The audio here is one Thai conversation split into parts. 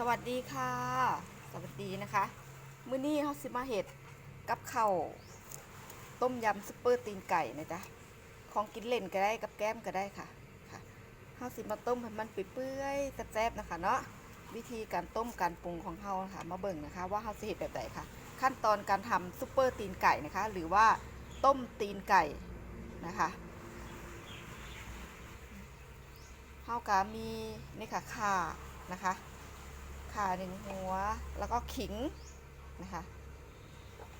สวัสดีค่ะ สวัสดีนะคะ มื้อนี้เฮาสิมาเฮ็ดกับข้าวต้มยำซุปเปอร์ตีนไก่นะจ๊ะของกินเล่นก็ได้กับแก้มก็ได้ค่ะค่ะเฮาสิมาต้มให้มันเปื่อยๆแซ่บๆนะคะเนาะวิธีการต้มการปรุงของเฮาค่ะ มาเบิ่งนะคะ ว่าเฮาสิเฮ็ดแบบใดค่ะ ขั้นตอนการทำซุปเปอร์ตีนไก่นะคะ หรือว่าต้มตีนไก่นะคะเฮากะมีนี่ค่ะข่านะคะ ข่าหนึ่งหัว แล้วก็ขิงนะคะ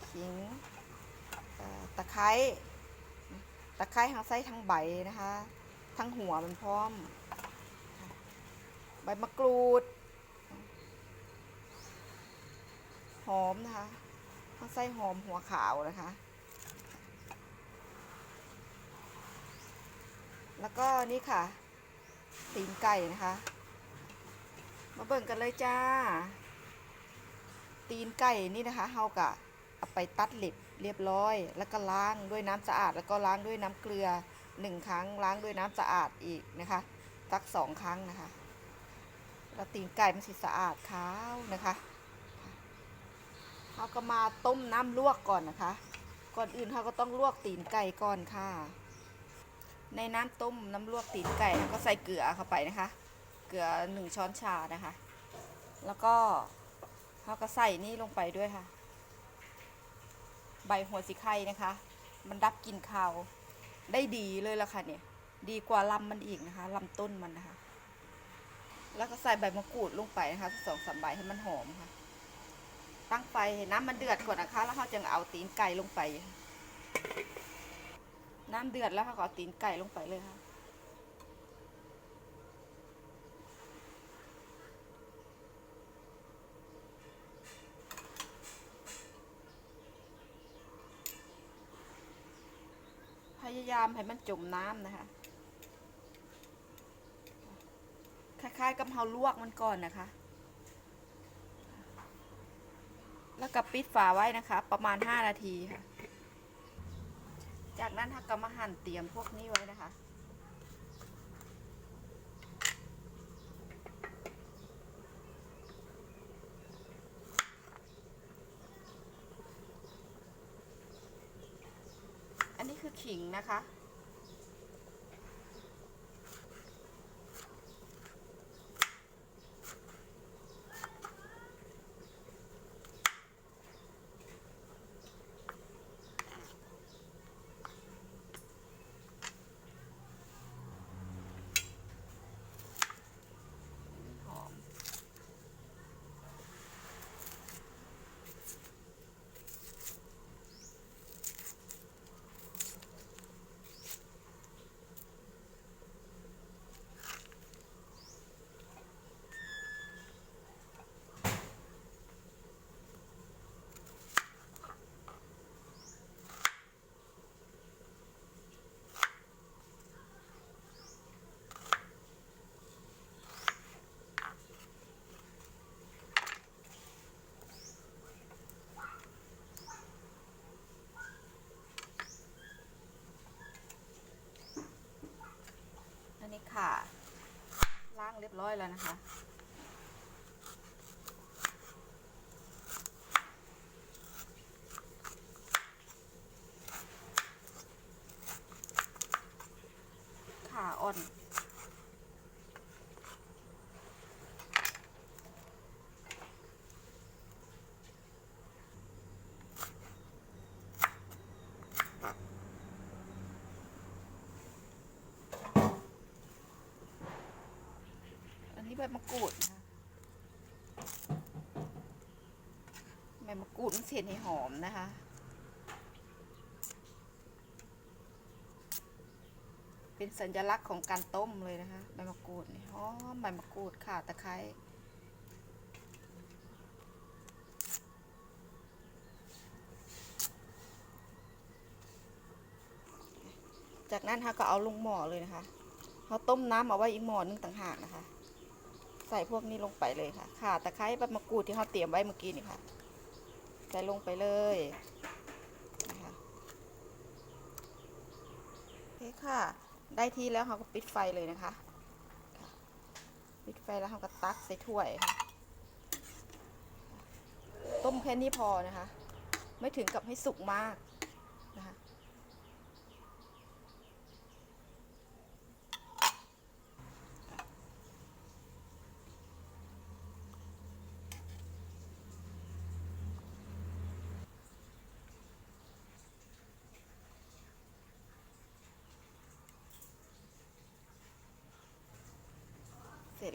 ขิงตะไคร้ตะไคร้ทั้งไส้ทั้งใบนะคะ ทั้งหัวมันพร้อม ใบมะกรูด หอมนะคะทั้งไส้หอมหัวขาวนะคะ แล้วก็นี่ค่ะตีนไก่นะคะ มาเบิ่งกันเลยจ้า ตีนไก่นี่นะคะเฮากะเอาไปตัดเล็บเรียบร้อย แล้วก็ล้างด้วยน้ำสะอาด แล้วก็ล้างด้วยน้ำเกลือหนึ่งครั้ง ล้างด้วยน้ำสะอาดอีกนะคะสักสองครั้งนะคะ แล้วตีนไก่มันสิสะอาดขาวนะคะเฮาก็มาต้มน้ำลวกก่อนนะคะ ก่อนอื่นเฮาก็ต้องลวกตีนไก่ก่อนค่ะ ในน้ำต้มน้ำลวกตีนไก่ก็ใส่เกลือเข้าไปนะคะ เกลือหนึ่งช้อนชานะคะ แล้วก็เราก็ใส่นี่ลงไปด้วยค่ะ ใบหัวสีไข่นะคะ มันดับกลิ่นคาวได้ดีเลยละค่ะเนี่ย ดีกว่าลำมันอีกนะคะลำต้นมันนะคะ แล้วก็ใส่ใบมะกรูดลงไปนะคะสองสามใบให้มันหอมค่ะ ตั้งไฟน้ำมันเดือดก่อนนะคะ แล้วเราจึงเอาตีนไก่ลงไป น้ำเดือดแล้วค่ะก็เอาตีนไก่ลงไปเลยค่ะ พ ยายามให้มันจมน้ำนะคะ คล้ายๆกับเฮาลวกมันก่อนนะคะ แล้วก็ปิดฝาไว้นะคะ ประมาณ 5 นาทีค่ะ จากนั้นถ้าก็มาหั่นเตรียมพวกนี้ไว้นะคะ คือขิงนะคะ ค่ะ ล้างเรียบร้อยแล้วนะคะ ใบมะกรูดนะคะใบมะกรูดมันเสียให้หอมนะคะเป็นสัญลักษณ์ของการต้มเลยนะคะใบมะกรูดนี่หอมใบมะกรูดข่าตะไคร้จากนั้นค่ะก็เอาลงหม้อเลยนะคะเขาต้มน้ำเอาไว้อีกหม้อนึงต่างหากนะคะ ใส่พวกนี้ลงไปเลยค่ะ ข่าตะไคร้ใบมะกรูดที่เขาเตรียมไว้เมื่อกี้นี่ค่ะ ใส่ลงไปเลยนะคะโอเคค่ะ ได้ที่แล้วเขาก็ปิดไฟเลยนะคะ ปิดไฟแล้วเขาก็ตักใส่ถ้วยค่ะ ต้มแค่นี้พอนะคะ ไม่ถึงกับให้สุกมากนะคะ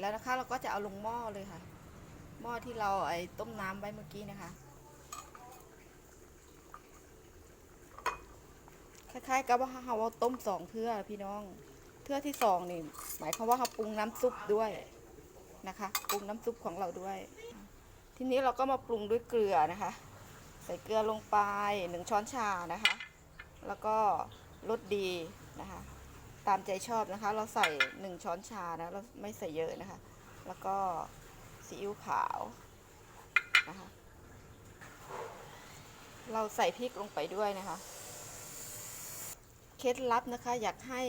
แล้วนะคะ เราก็จะเอาลงหม้อเลยค่ะ หม้อที่เราไอ้ต้มน้ำไว้เมื่อกี้นะคะ คล้ายๆ กับว่าเราเอาต้มสองเทื่อพี่น้องเทื่อที่สองนี่หมายความว่าเราปรุงน้ำซุปด้วยนะคะ ปรุงน้ำซุปของเราด้วย ทีนี้เราก็มาปรุงด้วยเกลือนะคะ ใส่เกลือลงไปหนึ่งช้อนชานะคะ แล้วก็รสดีนะคะ ตามใจชอบนะคะ เราใส่หนึ่งช้อนชานะ เราไม่ใส่เยอะนะคะ แล้วก็ซีอิ๊วขาวนะคะ เราใส่พริกลงไปด้วยนะคะ เคล็ดลับนะคะอยากให้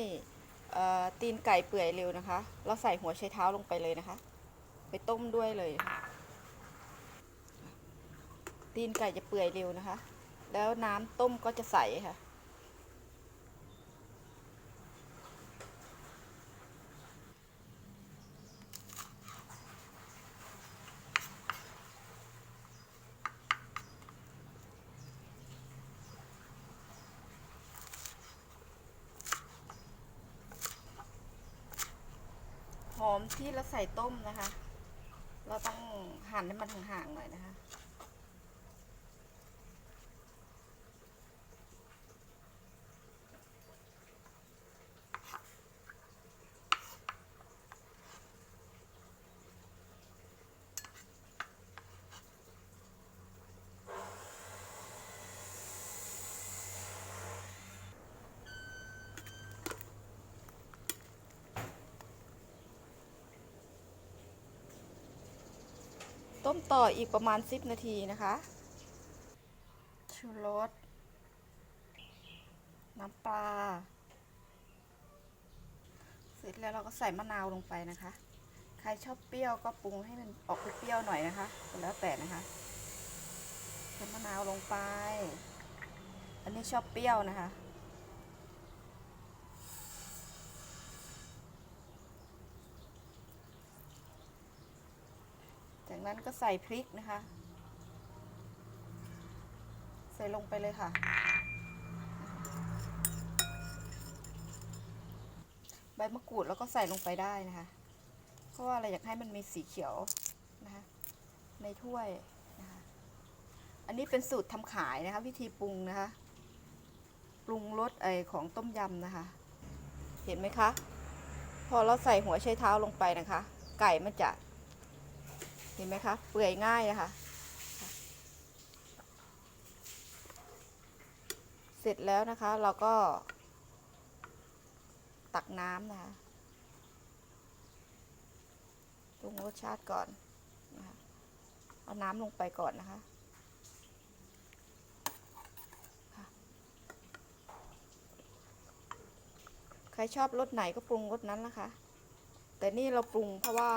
ตีนไก่เปื่อยเร็วนะคะ เราใส่หัวไชเท้าลงไปเลยนะคะ ไปต้มด้วยเลยะะตีนไก่จะเปื่อยเร็วนะคะ แล้วน้ำต้มก็จะใสค่ะ หอมที่เราใส่ต้มนะคะ เราต้องหั่นให้มันห่างๆหน่อยนะคะ ต้มต่ออีกประมาณ 10 นาทีนะคะชูรสน้ำปลา เสร็จแล้วเราก็ใส่มะนาวลงไปนะคะ ใครชอบเปรี้ยวก็ปรุงให้มันออกเปรี้ยวหน่อยนะคะ แล้วแต่นะคะ ใส่มะนาวลงไป อันนี้ชอบเปรี้ยวนะคะ จาก นั้นก็ใส่พริกนะคะ ใส่ลงไปเลยค่ะ ใบมะกรูดแล้วก็ใส่ลงไปได้นะคะ เพราะว่าเราอยากให้มันมีสีเขียวนะคะ ในถ้วยนะคะ อันนี้เป็นสูตรทำขายนะคะ วิธีปรุงนะคะ ปรุงรสไอของต้มยำนะคะ เห็นไหมคะ พอเราใส่หัวไชเท้าลงไปนะคะ ไก่มันจะ เห็นไหมคะ เปื่อยง่ายนะคะเสร็จแล้วนะคะเราก็ ตักน้ำนะคะปรุงรสชาติก่อนนะคะเอาน้ำลงไปก่อนนะคะค่ะใครชอบรสไหนก็ปรุงรสนั้นนะคะ แต่นี่เราปรุงเพราะว่า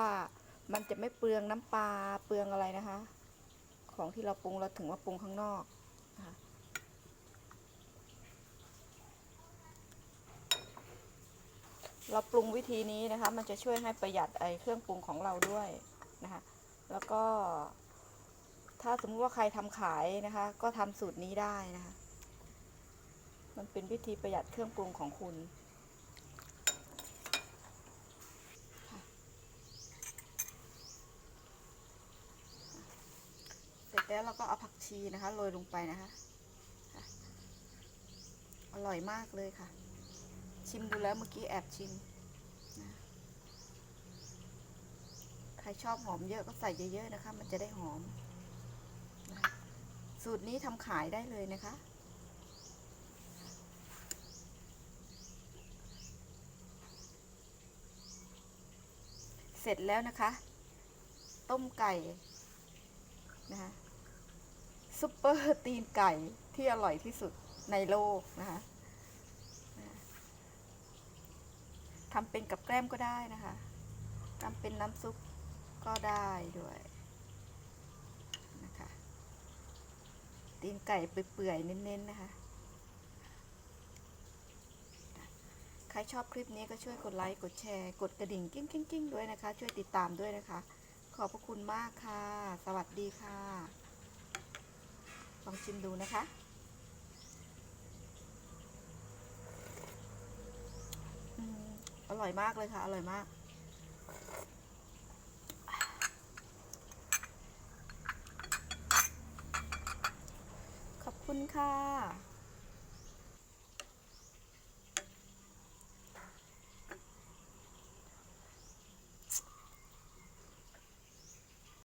มันจะไม่เปลืองน้ำปลาเปลืองอะไรนะคะ ของที่เราปรุงเราถึงว่าปรุงข้างนอกนะคะเราปรุงวิธีนี้นะคะ มันจะช่วยให้ประหยัดไอเครื่องปรุงของเราด้วยนะคะ แล้วก็ ถ้าสมมติว่าใครทำขายนะคะ ก็ทำสูตรนี้ได้นะคะ มันเป็นวิธีประหยัดเครื่องปรุงของคุณ เสร็จ แล้วเราก็เอาผักชีนะคะโรยลงไปนะคะ อร่อยมากเลยค่ะ ชิมดูแล้วเมื่อกี้แอบชิมนะใครชอบหอมเยอะก็ใส่เยอะๆนะคะ มันจะได้หอมนะสูตรนี้ทำขายได้เลยนะคะเสร็จแล้วนะคะ ต้มไก่นะคะ ซุปเปอร์ตีนไก่ที่อร่อยที่สุดในโลกนะคะทำเป็นกับแกล้มก็ได้นะคะทำเป็นน้ำซุปก็ได้ด้วยนะคะตีนไก่เปื่อยๆเน้นๆนะคะ ใครชอบคลิปนี้ก็ช่วยกดไลค์กดแชร์ กดกระดิ่งกิ้งๆด้วยนะคะ ช่วยติดตามด้วยนะคะ ขอบพระคุณมากค่ะ สวัสดีค่ะ ลองชิมดูนะคะ อร่อยมากเลยค่ะ อร่อยมาก ขอบคุณค่ะ